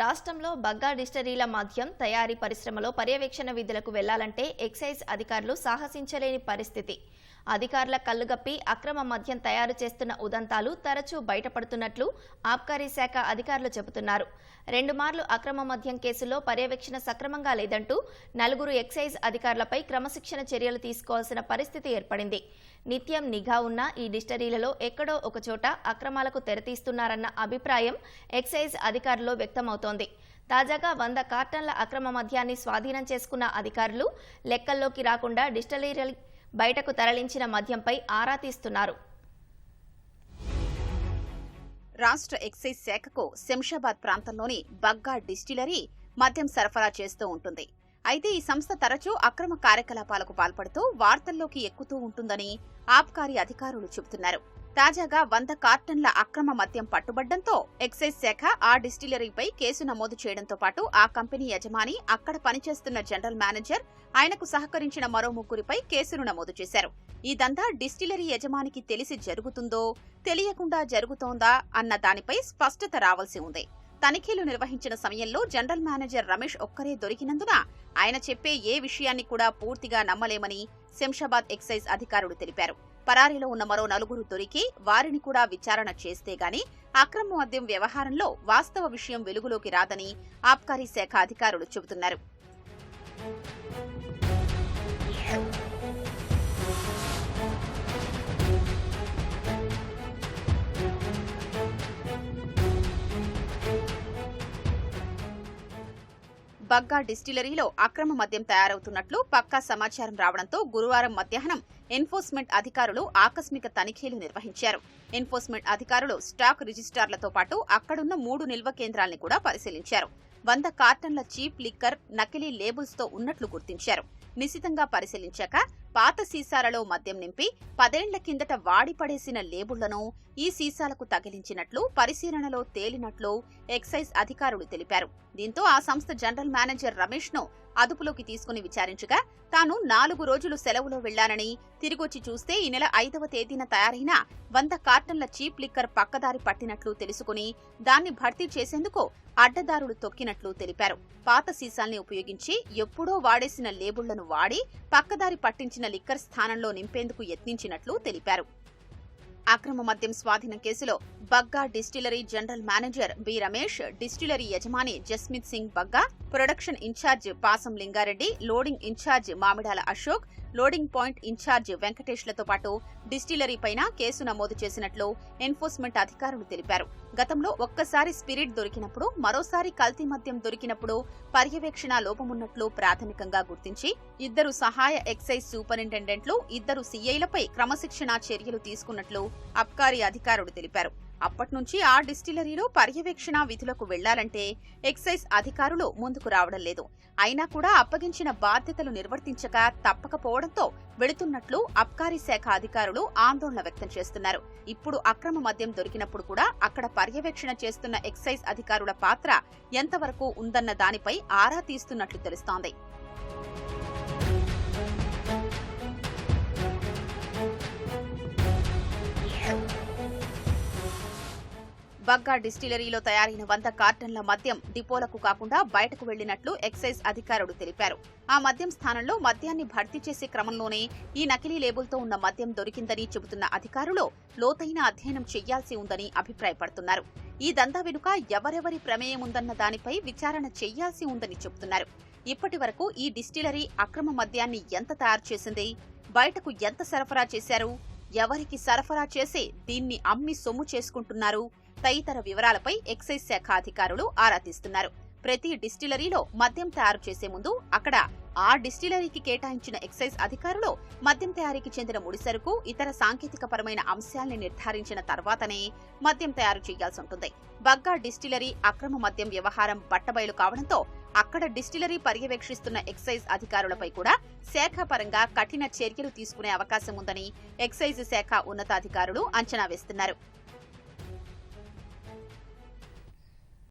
రాష్ట్రంలో బగ్గా డిస్టరీల మద్యం తయారీ పరిశ్రమలో పర్యవేక్షణ విధులకు వెళ్ళాలంటే ఎక్సైజ్ అధికారులు సాహసించలేని పరిస్థితి. అధికారుల కళ్ళుగప్పి అక్రమ మద్యం తయారు చేస్తున్న ఉదంతాలు తరచూ బయటపడుతున్నట్లు ఆబ్కారీ శాఖ అధికారులు చెబుతున్నారు. రెండు మార్లు అక్రమ మద్యం కేసులో పర్యవేక్షణ సక్రమంగా లేదంటూ నలుగురు ఎక్సైజ్ అధికారులపై క్రమశిక్షణ చర్యలు తీసుకోవాల్సిన పరిస్థితి ఏర్పడింది. నిత్యం నిఘా ఉన్న ఈ డిస్టరీలలో ఎక్కడో ఒకచోట అక్రమాలకు తెరతీస్తున్నారన్న అభిప్రాయం ఎక్సైజ్ అధికారుల్లో వ్యక్తమవుతుంది. తాజాగా వంద కార్టన్ల అక్రమ మద్యాన్ని స్వాధీనం చేసుకున్న అధికారులు లెక్కల్లోకి రాకుండా డిస్టరీల బయటకు తరలించిన మద్యంపై ఆరా తీస్తున్నారు. రాష్ట్ర ఎక్సైజ్ శాఖకు శంషాబాద్ ప్రాంతంలోని బగ్గా డిస్టిలరీ మద్యం సరఫరా చేస్తూ ఉంటుంది. అయితే ఈ సంస్థ తరచూ అక్రమ కార్యకలాపాలకు పాల్పడుతూ వార్తల్లోకి ఎక్కుతూ ఉంటుందని ఆబ్కారీ అధికారులు చెబుతున్నారు. తాజాగా వంద కార్టన్ల అక్రమ మద్యం పట్టుబడ్డంతో ఎక్సైజ్ శాఖ ఆ డిస్టిలరీపై కేసు నమోదు చేయడంతో పాటు ఆ కంపెనీ యజమాని అక్కడ పనిచేస్తున్న జనరల్ మేనేజర్ ఆయనకు సహకరించిన మరో ముగ్గురిపై కేసును నమోదు చేశారు. ఈ దందా డిస్టిలరీ యజమానికి తెలిసి జరుగుతుందో తెలియకుండా జరుగుతోందా అన్న దానిపై స్పష్టత రావాల్సి ఉంది. తనిఖీలు నిర్వహించిన సమయంలో జనరల్ మేనేజర్ రమేష్ ఒక్కరే దొరికినందున ఆయన చెప్పే ఏ విషయాన్ని కూడా పూర్తిగా నమ్మలేమని శంషాబాద్ ఎక్సైజ్ అధికారులు తెలిపారు. పరారీలో ఉన్న మరో నలుగురు దొరికి వారిని కూడా విచారణ చేస్తే గాని అక్రమ మద్యం వ్యవహారంలో వాస్తవ విషయం వెలుగులోకి రాదని ఆబ్కారీ శాఖ అధికారులు చెబుతున్నారు. బగ్గా డిస్టిలరీలో అక్రమ మద్యం తయారవుతున్నట్లు పక్కా సమాచారం రావడంతో గురువారం మధ్యాహ్నం ఎన్ఫోర్స్మెంట్ అధికారులు ఆకస్మిక తనిఖీలు నిర్వహించారు. ఎన్ఫోర్స్మెంట్ అధికారులు స్టాక్ రిజిస్టార్లతో పాటు అక్కడున్న మూడు నిల్వ కేంద్రాల్ని కూడా పరిశీలించారు. వంద కార్టన్ల చీప్ లిక్కర్ నకిలీ లేబుల్స్తో ఉన్నట్లు గుర్తించారు. నిశితంగా పరిశీలించాక పాత సీసాలలో మద్యం నింపి పదేళ్ళ కిందట వాడిపడేసిన లేబుళ్ళను ఈ సీసాలకు తగిలించినట్లు పరిశీలనలో తేలినట్లు ఎక్సైజ్ అధికారులు తెలిపారు. దీంతో ఆ సంస్థ జనరల్ మేనేజర్ రమేష్ను అదుపులోకి తీసుకుని విచారించగా తాను నాలుగు రోజులు సెలవులో వెళ్ళానని తిరిగొచ్చి చూస్తే ఈ నెల ఐదవ తేదీన తయారైన వంద కార్టన్ల చీప్ లిక్కర్ పక్కదారి పట్టినట్లు తెలుసుకుని దాన్ని భర్తీ చేసేందుకు అడ్డదారులు తొక్కినట్లు తెలిపారు. పాత సీసాల్ని ఉపయోగించి ఎప్పుడో వాడేసిన లేబుళ్ళను వాడి పక్కదారి పట్టించిన లిక్కర్ స్థానంలో నింపేందుకు యత్నించినట్లు తెలిపారు. అక్రమ మద్యం స్వాధీనం కేసులో Bagga distillery general manager B Ramesh distillery యజమాని Jasmit Singh Bagga production in charge Pasam Lingareddy loading in charge Mamidala Ashok loading point in charge వెంకటేష్లతో పాటు డిస్టిలరీ పైన కేసు నమోదు చేసినట్లు ఎన్ఫోర్స్మెంట్ అధికారులు తెలిపారు. గతంలో ఒక్కసారి స్పిరిట్ దొరికినప్పుడు మరోసారి కల్తీ మద్యం దొరికినప్పుడు పర్యవేక్షణ లోపమున్నట్లు ప్రాథమికంగా గుర్తించి ఇద్దరు సహాయ ఎక్సైజ్ సూపరింటెండెంట్లు ఇద్దరు సీఐలపై క్రమశిక్షణా చర్యలు తీసుకున్నట్లు అబ్కారీ అధికారులు తెలిపారు. అప్పట్నుంచి ఆ డిస్టిలరీలో పర్యవేక్షణ విధులకు వెళ్ళాలంటే ఎక్సైజ్ అధికారులు ముందుకు రావడం లేదు. అయినా కూడా అప్పగించిన బాధ్యతలు నిర్వర్తించక తప్పకపోవడంతో వెళుతున్నట్లు అబ్కారీ శాఖ అధికారులు ఆందోళన వ్యక్తం చేస్తున్నారు. ఇప్పుడు అక్రమ మద్యం దొరికినప్పుడు కూడా అక్కడ పర్యవేక్షణ చేస్తున్న ఎక్సైజ్ అధికారుల పాత్ర ఎంతవరకు ఉందన్న దానిపై ఆరా తీస్తున్నట్లు తెలుస్తోంది. బగ్గా డిస్టిలరీలో తయారైన వంద కార్టన్ల మద్యం డిపోలకు కాకుండా బయటకు వెళ్ళినట్లు ఎక్సైజ్ అధికారులు తెలిపారు. ఆ మద్యం స్థానంలో మద్యాన్ని భర్తీ చేసే క్రమంలోనే ఈ నకిలీ లేబుల్తో ఉన్న మద్యం దొరికిందని చెబుతున్న అధికారులు లోతైన అధ్యయనం చెయ్యాల్సి ఉందని అభిప్రాయపడుతున్నారు. ఈ దందా వెనుక ఎవరెవరి ప్రమేయం ఉందన్న దానిపై విచారణ చెయ్యాల్సి ఉందని చెబుతున్నారు. ఇప్పటి వరకు ఈ డిస్టిలరీ అక్రమ మద్యాన్ని ఎంత తయారు చేసింది? బయటకు ఎంత సరఫరా చేశారు? ఎవరికి సరఫరా చేసి దీన్ని అమ్మి సొమ్ము చేసుకుంటున్నారు? తదితర వివరాలపై ఎక్సైజ్ శాఖ అధికారులు ఆరా తీస్తున్నారు. ప్రతి డిస్టిలరీలో మద్యం తయారు చేసే ముందు అక్కడ ఆ డిస్టిలరీకి కేటాయించిన ఎక్సైజ్ అధికారులు మద్యం తయారీకి చెందిన ముడిసరుకు ఇతర సాంకేతిక పరమైన అంశాల్ని నిర్ధారించిన తర్వాతనే మద్యం తయారు చేయాల్సి ఉంటుంది. బగ్గా డిస్టిలరీ అక్రమ మద్యం వ్యవహారం బట్టబయలు కావడంతో అక్కడ డిస్టిలరీ పర్యవేక్షిస్తున్న ఎక్సైజ్ అధికారులపై కూడా శాఖ పరంగా కఠిన చర్యలు తీసుకునే అవకాశం ఉందని ఎక్సైజ్ శాఖ ఉన్నతాధికారులు అంచనా వేస్తున్నారు.